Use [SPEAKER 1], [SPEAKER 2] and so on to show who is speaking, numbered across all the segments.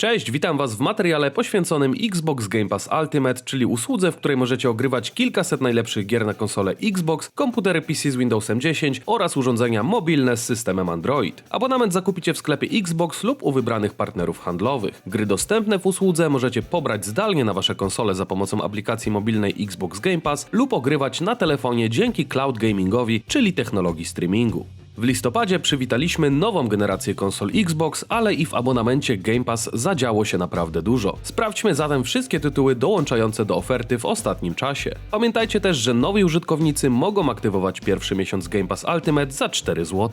[SPEAKER 1] Cześć, witam Was w materiale poświęconym Xbox Game Pass Ultimate, czyli usłudze, w której możecie ogrywać kilkaset najlepszych gier na konsole Xbox, komputery PC z Windowsem 10 oraz urządzenia mobilne z systemem Android. Abonament zakupicie w sklepie Xbox lub u wybranych partnerów handlowych. Gry dostępne w usłudze możecie pobrać zdalnie na Wasze konsole za pomocą aplikacji mobilnej Xbox Game Pass lub ogrywać na telefonie dzięki cloud gamingowi, czyli technologii streamingu. W listopadzie przywitaliśmy nową generację konsol Xbox, ale i w abonamencie Game Pass zadziało się naprawdę dużo. Sprawdźmy zatem wszystkie tytuły dołączające do oferty w ostatnim czasie. Pamiętajcie też, że nowi użytkownicy mogą aktywować pierwszy miesiąc Game Pass Ultimate za 4 zł.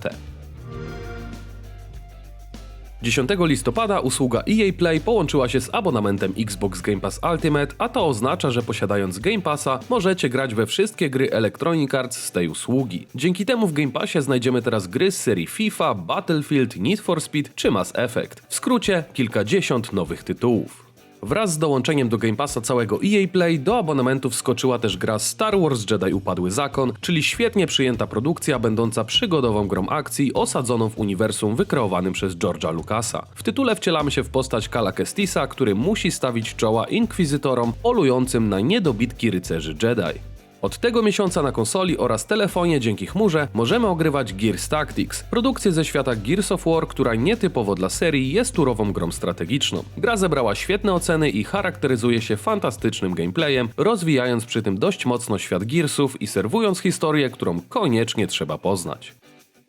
[SPEAKER 1] 10 listopada usługa EA Play połączyła się z abonamentem Xbox Game Pass Ultimate, a to oznacza, że posiadając Game Passa możecie grać we wszystkie gry Electronic Arts z tej usługi. Dzięki temu w Game Passie znajdziemy teraz gry z serii FIFA, Battlefield, Need for Speed czy Mass Effect. W skrócie kilkadziesiąt nowych tytułów. Wraz z dołączeniem do Game Passa całego EA Play do abonamentu wskoczyła też gra Star Wars Jedi Upadły Zakon, czyli świetnie przyjęta produkcja będąca przygodową grą akcji osadzoną w uniwersum wykreowanym przez George'a Lucasa. W tytule wcielamy się w postać Kala Kestisa, który musi stawić czoła inkwizytorom polującym na niedobitki rycerzy Jedi. Od tego miesiąca na konsoli oraz telefonie dzięki chmurze możemy ogrywać Gears Tactics, produkcję ze świata Gears of War, która nietypowo dla serii jest turową grą strategiczną. Gra zebrała świetne oceny i charakteryzuje się fantastycznym gameplayem, rozwijając przy tym dość mocno świat Gearsów i serwując historię, którą koniecznie trzeba poznać.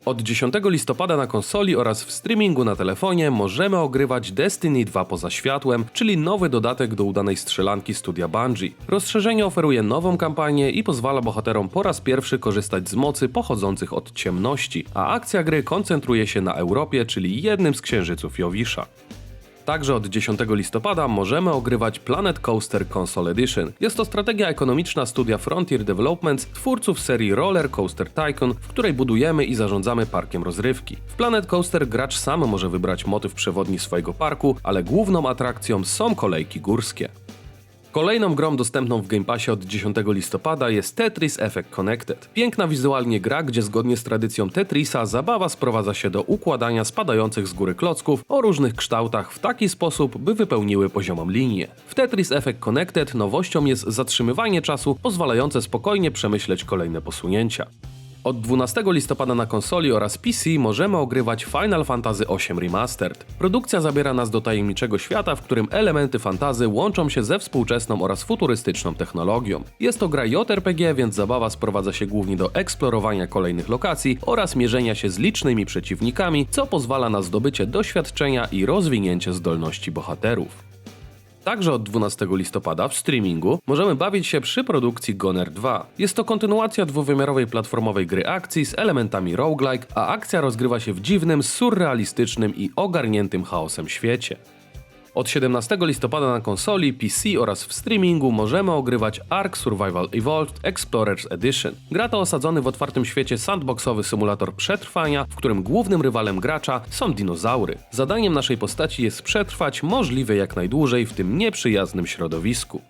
[SPEAKER 1] Od 10 listopada na konsoli oraz w streamingu na telefonie możemy ogrywać Destiny 2 poza światłem, czyli nowy dodatek do udanej strzelanki studia Bungie. Rozszerzenie oferuje nową kampanię i pozwala bohaterom po raz pierwszy korzystać z mocy pochodzących od ciemności, a akcja gry koncentruje się na Europie, czyli jednym z księżyców Jowisza. Także od 10 listopada możemy ogrywać Planet Coaster Console Edition. Jest to strategia ekonomiczna studia Frontier Developments, twórców serii Roller Coaster Tycoon, w której budujemy i zarządzamy parkiem rozrywki. W Planet Coaster gracz sam może wybrać motyw przewodni swojego parku, ale główną atrakcją są kolejki górskie. Kolejną grą dostępną w Game Passie od 10 listopada jest Tetris Effect Connected. Piękna wizualnie gra, gdzie zgodnie z tradycją Tetrisa zabawa sprowadza się do układania spadających z góry klocków o różnych kształtach w taki sposób, by wypełniły poziomą linię. W Tetris Effect Connected nowością jest zatrzymywanie czasu pozwalające spokojnie przemyśleć kolejne posunięcia. Od 12 listopada na konsoli oraz PC możemy ogrywać Final Fantasy VIII Remastered. Produkcja zabiera nas do tajemniczego świata, w którym elementy fantazy łączą się ze współczesną oraz futurystyczną technologią. Jest to gra JRPG, więc zabawa sprowadza się głównie do eksplorowania kolejnych lokacji oraz mierzenia się z licznymi przeciwnikami, co pozwala na zdobycie doświadczenia i rozwinięcie zdolności bohaterów. Także od 12 listopada w streamingu możemy bawić się przy produkcji Goner 2. Jest to kontynuacja dwuwymiarowej platformowej gry akcji z elementami roguelike, a akcja rozgrywa się w dziwnym, surrealistycznym i ogarniętym chaosem świecie. Od 17 listopada na konsoli, PC oraz w streamingu możemy ogrywać Ark Survival Evolved Explorers Edition. Gra to osadzony w otwartym świecie sandboxowy symulator przetrwania, w którym głównym rywalem gracza są dinozaury. Zadaniem naszej postaci jest przetrwać możliwie jak najdłużej w tym nieprzyjaznym środowisku.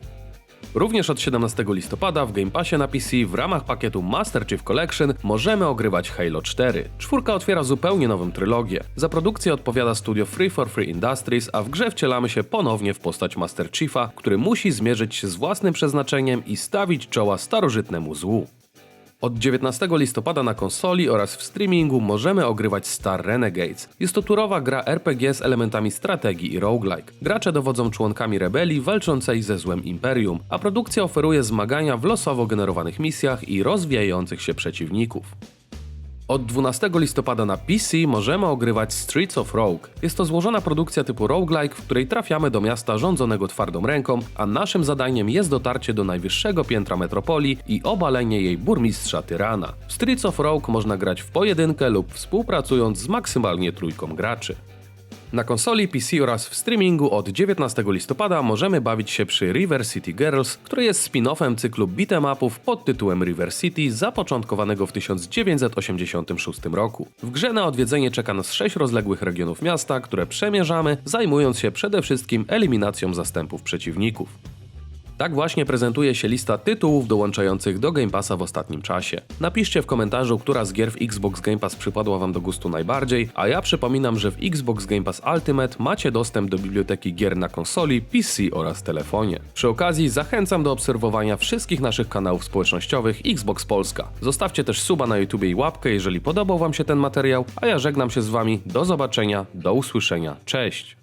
[SPEAKER 1] Również od 17 listopada w Game Passie na PC w ramach pakietu Master Chief Collection możemy ogrywać Halo 4. Czwórka otwiera zupełnie nową trylogię. Za produkcję odpowiada studio Free for Free Industries, a w grze wcielamy się ponownie w postać Master Chiefa, który musi zmierzyć się z własnym przeznaczeniem i stawić czoła starożytnemu złu. Od 19 listopada na konsoli oraz w streamingu możemy ogrywać Star Renegades. Jest to turowa gra RPG z elementami strategii i roguelike. Gracze dowodzą członkami rebelii walczącej ze złem Imperium, a produkcja oferuje zmagania w losowo generowanych misjach i rozwijających się przeciwników. Od 12 listopada na PC możemy ogrywać Streets of Rogue. Jest to złożona produkcja typu roguelike, w której trafiamy do miasta rządzonego twardą ręką, a naszym zadaniem jest dotarcie do najwyższego piętra metropolii i obalenie jej burmistrza Tyrana. W Streets of Rogue można grać w pojedynkę lub współpracując z maksymalnie trójką graczy. Na konsoli PC oraz w streamingu od 19 listopada możemy bawić się przy River City Girls, który jest spin-offem cyklu beat'em upów pod tytułem River City zapoczątkowanego w 1986 roku. W grze na odwiedzenie czeka nas 6 rozległych regionów miasta, które przemierzamy, zajmując się przede wszystkim eliminacją zastępów przeciwników. Tak właśnie prezentuje się lista tytułów dołączających do Game Passa w ostatnim czasie. Napiszcie w komentarzu, która z gier w Xbox Game Pass przypadła Wam do gustu najbardziej, a ja przypominam, że w Xbox Game Pass Ultimate macie dostęp do biblioteki gier na konsoli, PC oraz telefonie. Przy okazji zachęcam do obserwowania wszystkich naszych kanałów społecznościowych Xbox Polska. Zostawcie też suba na YouTube i łapkę, jeżeli podobał Wam się ten materiał, a ja żegnam się z Wami. Do zobaczenia, do usłyszenia. Cześć!